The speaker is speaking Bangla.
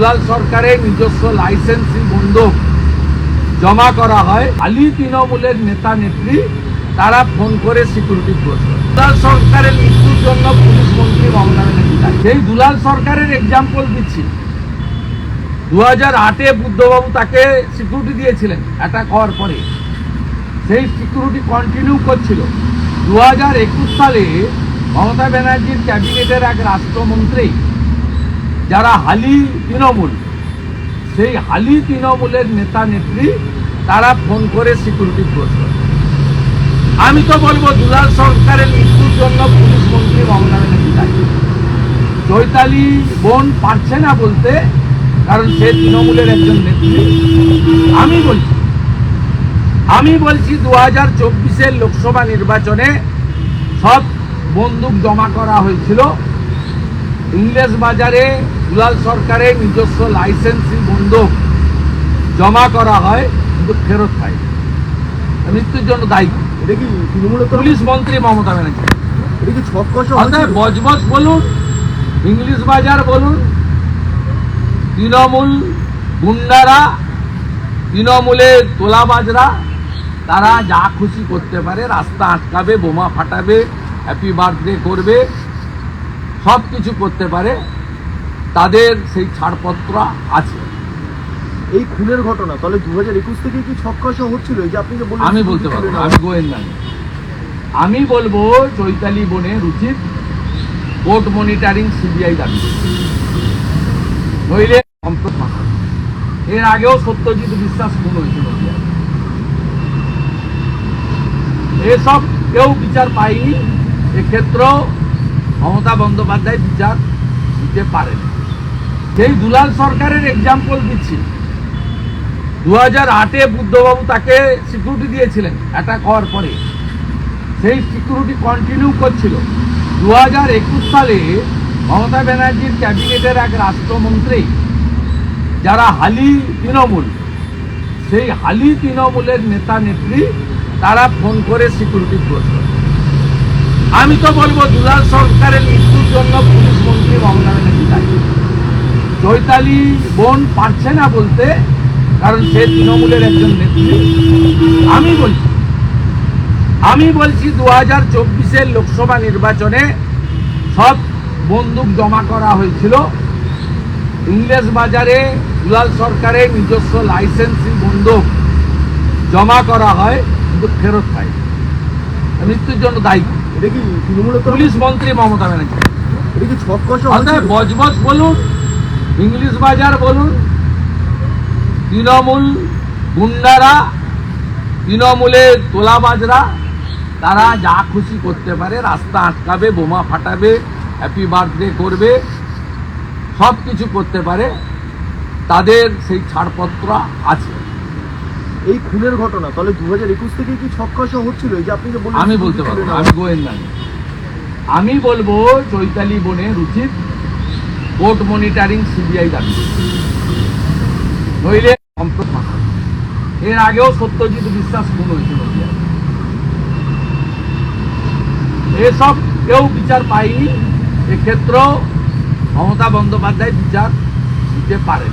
দুলাল সরকারের নিজস্ব লাইসেন্সি বন্দুক জমা করা হয়। আলী তৃণমূলের নেতা নেত্রী, তারা ফোন করে সিকিউরিটি প্রশ্ন দুলাল সরকারের মৃত্যুর জন্য পুলিশ মন্ত্রী মমতা ব্যানার্জি সেই দুলাল সরকারের এক্সাম্পল দিচ্ছি। দু হাজার আটে বুদ্ধবাবু তাকে সিকিউরিটি দিয়েছিলেন অ্যাটাক হওয়ার পরে। সেই সিকিউরিটি কন্টিনিউ করছিল। দু হাজার একুশ সালে মমতা ব্যানার্জির ক্যাবিনেটের এক রাষ্ট্রমন্ত্রী যারা হালি তৃণমূল, সেই হালি তৃণমূলের নেতা নেত্রী, তারা ফোন করে সিকিউরিটি প্রশ্ন আমি তো বলব, দুলাল সরকারের মৃত্যুর জন্য পুলিশ মন্ত্রী মমতা ব্যানার্জি দায়ী। চৈতালি বোন পারছে না বলতে, কারণ সে তৃণমূলের একজন নেত্রী। আমি বলছি আমি বলছি দু হাজার চব্বিশের লোকসভা নির্বাচনে সব বন্দুক জমা করা হয়েছিল। ইংরেজ বাজারে দুলাল সরকারের নিজস্ব লাইসেন্সি বন্দুক জমা করা হয় কিন্তু ফেরত পায় মৃত্যুর জন্য দায়ী। এটা কি তৃণমূলের পুলিশ মন্ত্রী মমতা ব্যানার্জি। এটা কি ছক কষা অর্থাৎ হয়েছিল? বজবজ বলুন ইংলিশ বাজার বলুন তৃণমূল গুন্ডারা তৃণমূলের তোলাবাজরা তারা যা খুশি করতে পারে রাস্তা আটকাবে বোমা ফাটাবে হ্যাপি বার্থডে করবে সব কিছু করতে পারে তাদের সেই ছাড়পত্র আছে। এই খুনের ঘটনা তাহলে দু হাজার একুশ থেকে কি ছক কষা হচ্ছিল? যে আপনি যে বললেন আমি বলতে পারব আমি গোয়েন্দা। আমি বলব চৈতালি বোনের উচিত কোর্ট মনিটরিং সিবিআই দাবি। নইলে এর আগেও সত্যজিৎ বিশ্বাস খুন হয়েছিল। এসব কেউ বিচার পায়নি। এক্ষেত্রেও মমতা বন্দ্যোপাধ্যায় বিচার দিতে পারেন। সেই দুলাল সরকারের এক্সাম্পল দিচ্ছি। দু হাজার আটে বুদ্ধবাবু তাকে সিকিউরিটি দিয়েছিলেন অ্যাটাক হওয়ার পরে। সেই সিকিউরিটি কন্টিনিউ করছিল। দু হাজার একুশ সালে মমতা ব্যানার্জির ক্যাবিনেটের এক রাষ্ট্রমন্ত্রী, যারা হালি তৃণমূল, সেই হালি তৃণমূলের নেতা নেত্রী তারা ফোন করে সিকিউরিটি প্রশ্ন আমি তো বলব, দুলাল সরকারের মৃত্যুর জন্য পুলিশ মন্ত্রী মমতা ব্যানার্জি দায়ী। চৈতালি বোন পারছে না বলতে, কারণ সে তৃণমূলের একজন নেত্রী। আমি বলছি আমি বলছি দু হাজার চব্বিশের লোকসভা নির্বাচনে সব বন্দুক জমা করা হয়েছিল। ইংরেজ বাজারে দুলাল সরকারের নিজস্ব লাইসেন্সি বন্দুক জমা করা হয়, কিন্তু ফেরত পায় মৃত্যুর জন্য দায়ী। এটা কি তৃণমূলের পুলিশ মন্ত্রী মমতা ব্যানার্জি। এটা কি ছক কষা অর্থাৎ বজবজ বলুন ইংলিশ বাজার বলুন তৃণমূল গুন্ডারা তৃণমূলের তোলাবাজরা তারা যা খুশি করতে পারে রাস্তা আটকাবে বোমা ফাটাবে হ্যাপি বার্থডে করবে সব কিছু করতে পারে তাদের সেই ছাড়পত্র আছে। এই খুনের ঘটনা তাহলে দু হাজার একুশ থেকে কি ছক কষা হচ্ছিল? এই যে আপনি যে বললেন আমি বলতে পারব না, আমি গোয়েন্দা আমি বলব চৈতালি বোনের উচিত কোর্ট মনিটরিং সিবিআই দাবি। নইলে এর আগেও সত্যজিৎ বিশ্বাস খুন হয়েছিল এসব কেউ বিচার পায়নি এক্ষেত্রেও মমতা বন্দ্যোপাধ্যায় বিচার দিতে পারেন।